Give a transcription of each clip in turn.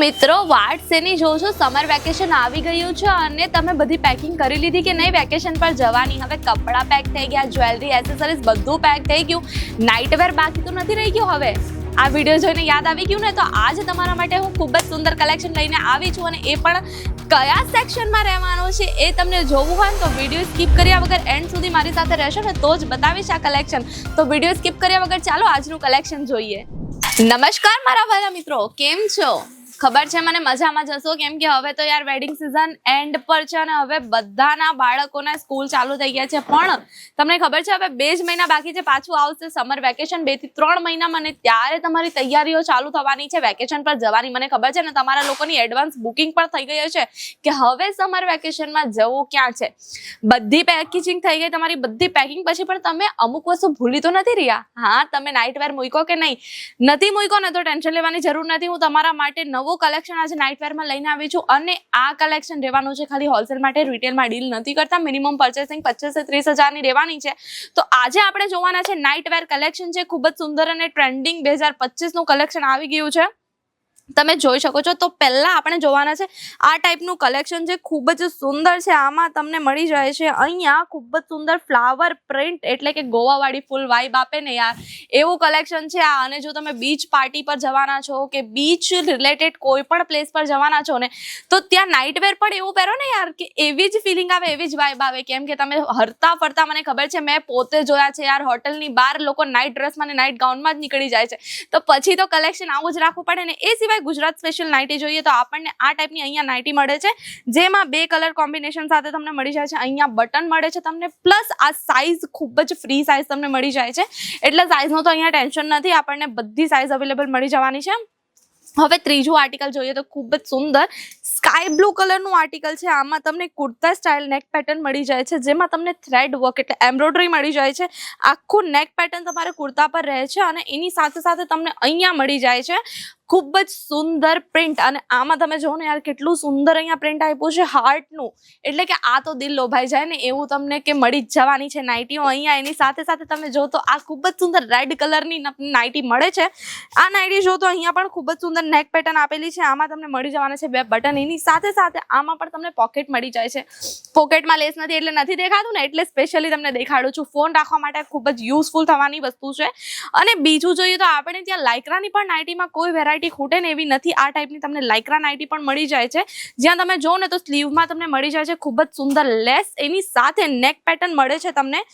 મિત્રો, વાટ સેની જોઉં સમર વેકેશન આવી ગયું છે અને તમે બધી પેકિંગ કરી લીધી કે નહીં? વેકેશન પર જવાની. હવે કપડાં પેક થઈ ગયા જ્વેલરી એસેસરીઝ બધું પેક થઈ ગયું. નાઇટ વેર બાકી તો નથી રહી ગયું હવે? આ વીડિયો જોઈને યાદ આવી ગયું ને? તો આજે તમારા માટે હું ખૂબ જ સુંદર કલેક્શન લઈને આવી છું અને એ પણ કયા સેક્શનમાં રહેવાનું છે એ તમને જોવું હોય તો વીડિયો સ્કીપ કર્યા વગર એન્ડ સુધી મારી સાથે રહેશો ને તો જ બતાવીશ આ કલેક્શન તો વીડિયો સ્કીપ કર્યા વગર ચાલો આજનું કલેક્શન જોઈએ. નમસ્કાર મારા વાલા મિત્રો, કેમ છો? ખબર છે, મને મજામાં જશો કેમ કે હવે તો યાર વેડિંગ સિઝન એન્ડ પર છે અને હવે બધાના બાળકોના સ્કૂલ ચાલુ થઈ ગયા છે. પણ તમને ખબર છે, હવે બે જ મહિના બાકી છે, પાછું આવશે સમર વેકેશન બેથી ત્રણ મહિના મને ત્યારે તમારી તૈયારીઓ ચાલુ થવાની છે. વેકેશન પર જવાની મને ખબર છે ને, તમારા લોકોની એડવાન્સ બુકિંગ પણ થઈ ગઈ છે કે હવે સમર વેકેશનમાં જવું ક્યાં છે? બધી પેકેજિંગ થઈ ગઈ, તમારી બધી પેકિંગ પછી પણ તમે અમુક વસ્તુ ભૂલી તો નથી રહ્યા? હા, તમે નાઇટ વેર મૂકો કે નહીં? નથી મૂકો ને તો ટેન્શન લેવાની જરૂર નથી. હું તમારા માટે નવું કલેક્શન આજે નાઇટ વેરમાં લઈને આવી છું અને આ કલેક્શન રહેવાનું છે ખાલી હોલસેલ માટે. રિટેલમાં ડીલ નથી કરતા. મિનિમમ પર્ચેસિંગ પચીસથી ત્રીસ હજારની રહેવાની છે. તો આજે આપણે જોવાના છે નાઇટ વેર કલેક્શન છે. ખૂબ જ સુંદર અને ટ્રેન્ડિંગ બે હજાર પચીસનું કલેક્શન આવી ગયું છે. તમે જોઈ શકો છો, તો પહેલા આપણે જોવાના છે, આ ટાઈપનું કલેક્શન છે ખૂબ જ સુંદર છે, આમાં તમને મળી જાય છે, અહીંયા ખૂબ જ સુંદર ફ્લાવર પ્રિન્ટ એટલે કે ગોવાવાળી ફૂલ વાઇબ આપે ને યાર. એવું કલેક્શન છે આ, અને જો તમે બીચ પાર્ટી પર જવાના છો કે બીચ રિલેટેડ કોઈ પણ પ્લેસ પર જવાના છો ને, તો ત્યાં નાઇટવેર પણ એવું પહેરો ને યાર, કે એવી જ ફિલિંગ આવે, એવી જ વાઇબ આવે, કેમ કે તમે હરતા ફરતા મને ખબર છે, મેં પોતે જોયા છે યાર હોટલની બહાર લોકો નાઇટ ડ્રેસમાં ને નાઇટ ગાઉનમાં જ નીકળી જાય છે. તો પછી તો કલેક્શન આવું જ રાખવું પડે ને, એ સિવાય ગુજરાત સ્પેશિયલ નાઇટી જોઈએ તો આપણને આ ટાઈપની અહીંયા નાઇટી મળે છે. જેમાં બે કલર કોમ્બિનેશન સાથે તમને મળી જાય છે. અહીંયા બટન મળે છે તમને પ્લસ આ સાઇઝ ખૂબ જ ફ્રી સાઇઝ તમને મળી જાય છે. એટલે સાઇઝનું તો અહીંયા ટેન્શન નથી, આપણને બધી સાઇઝ અવેલેબલ મળી જવાની છે. હવે ત્રીજું આર્ટિકલ જોઈએ તો ખૂબ જ સુંદર સ્કાય બ્લુ કલરનું આર્ટિકલ છે. આમાં તમને કુર્તા સ્ટાઇલ નેક પેટર્ન મળી જાય છે, જેમાં તમને થ્રેડ વર્ક એટલે એમ્બ્રોઇડરી મળી જાય છે. આખું નેક પેટર્ન તમારે કુર્તા પર રહે છે અને એની સાથે સાથે તમને અહીંયા મળી જાય છે. ખૂબ જ સુંદર પ્રિન્ટ અને આમાં તમે જુઓ ને યાર, કેટલું સુંદર અહીંયા પ્રિન્ટ આપ્યું છે હાર્ટનું એટલે કે આ તો દિલ લોભાઈ જાય ને, એવું તમને કે મળી જ જવાની છે નાઇટીઓ અહીંયા એની સાથે સાથે તમે જો તો આ ખૂબ જ સુંદર રેડ કલરની નાઇટી મળે છે. આ નાઇટી જો તો અહીંયા પણ ખૂબ જ સુંદર નેક પેટર્ન આપેલી છે. આમાં તમને મળી જવાના છે બે બટન એની સાથે સાથે આમાં પણ તમને પોકેટ મળી જાય છે. પોકેટમાં લેસ નથી એટલે નથી દેખાતું ને, એટલે સ્પેશિયલી તમને દેખાડું છું. ફોન રાખવા માટે ખૂબ જ યુઝફુલ થવાની વસ્તુ છે. અને બીજું જોઈએ તો આપણે ત્યાં લાઇક્રાની પણ નાઇટીમાં કોઈ વેરાયટી ખૂટે ને એવી નથી. આ ટાઈપની તમને લાઇક્રા નાઇટી પણ મળી જાય છે. જ્યાં તમે જો ને તો સ્લીવમાં તમને મળી જાય છે ખૂબ જ સુંદર લેસ. એની સાથે નેક પેટર્ન મળે છે તમને.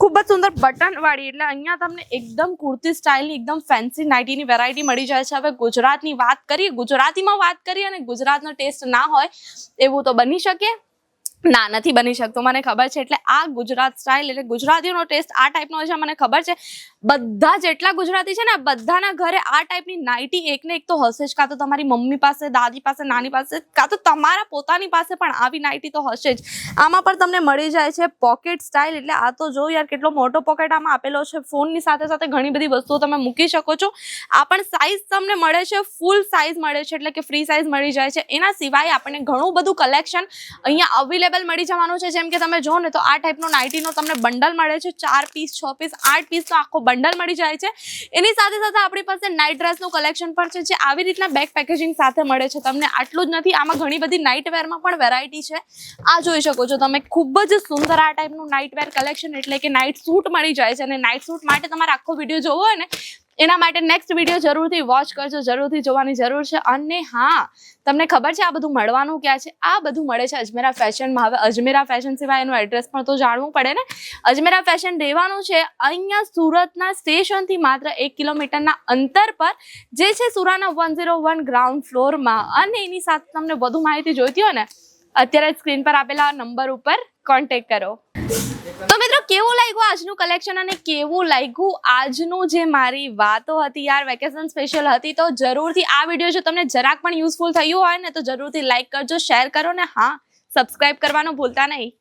ખૂબ જ સુંદર બટન વાળી. એટલે અહીંયા તમને એકદમ કુર્તી સ્ટાઇલની એકદમ ફેન્સી નાઇટીની વેરાયટી મળી જાય છે. હવે ગુજરાતની વાત કરીએ, ગુજરાતીમાં વાત કરીએ અને ગુજરાતનો ટેસ્ટ ના હોય, એવું તો બની શકે. ના, નથી બની શકતો, મને ખબર છે. એટલે આ ગુજરાત સ્ટાઇલ એટલે ગુજરાતીઓનો ટેસ્ટ આ ટાઈપનો છે, મને ખબર છે. બધા જેટલા ગુજરાતી છે ને બધાના ઘરે આ ટાઈપની નાઇટી એક ને એક તો હશે જ. કાં તો તમારી મમ્મી પાસે, દાદી પાસે, નાની પાસે, કાં તો તમારા પોતાની પાસે પણ આવી નાઇટી તો હશે જ. આમાં પણ તમને મળી જાય છે પોકેટ સ્ટાઇલ એટલે આ તો જો યાર કેટલો મોટો પોકેટ આમાં આપેલો છે. ફોનની સાથે સાથે ઘણી બધી વસ્તુઓ તમે મૂકી શકો છો. આ પણ સાઇઝ તમને મળે છે ફૂલ સાઇઝ મળે છે, એટલે કે ફ્રી સાઇઝ મળી જાય છે. એના સિવાય આપણને ઘણું બધું કલેક્શન અહીંયા અવેલેબલ મળી જવાનું છે. જેમ કે તમે જો ને તો આ ટાઈપનો નાઇટીનો તમને બંડલ મળે છે. ચાર પીસ છ પીસ આઠ પીસનો આખો બંડલ મળી જાય છે. એની સાથે સાથે આપણી પાસે નાઇટ ડ્રેસનું કલેક્શન પણ છે, જે આવી રીતના બેક પેકેજિંગ સાથે મળે છે. તમને આટલું જ નથી, આમાં ઘણી બધી નાઇટ વેરમાં પણ વેરાયટી છે. આ જોઈ શકો છો તમે, ખૂબ જ સુંદર આ ટાઈપનું નાઇટ વેર કલેક્શન એટલે કે નાઇટ સૂટ મળી જાય છે. અને નાઇટ સૂટ માટે તમારે આખો વીડિયો જોવો હોય ને એના માટે નેક્સ્ટ વીડિયો જરૂરથી વોચ કરજો, જરૂરથી જોવાની જરૂર છે. અને હા, તમને ખબર છે આ બધું મળવાનું ક્યાં છે? આ બધું મળે છે અજમેરા ફેશનમાં. હવે અજમેરા ફેશન સિવાય એનું એડ્રેસ પણ તો જાણવું પડે ને. અજમેરા ફેશન રહેવાનું છે અહીંયા સુરતના સ્ટેશનથી માત્ર એક કિલોમીટરના અંતર પર, જે છે Surana one zero one ground ફ્લોરમાં અને એની સાથે તમને વધુ માહિતી જોઈતી હોય ને, અત્યારે સ્ક્રીન પર આપેલા નંબર ઉપર કોન્ટેક કરો. કેવું લાગ્યું આજનું કલેક્શન અને કેવું લાગ્યું આજનું જે મારી વાતો હતી યાર વેકેશન સ્પેશિયલ હતી? તો જરૂરથી આ વીડિયો જો તમને જરાક પણ યુઝફુલ થયું હોય ને, તો જરૂરથી લાઈક કરજો શેર કરો ને હા સબસ્ક્રાઈબ કરવાનું ભૂલતા નહીં.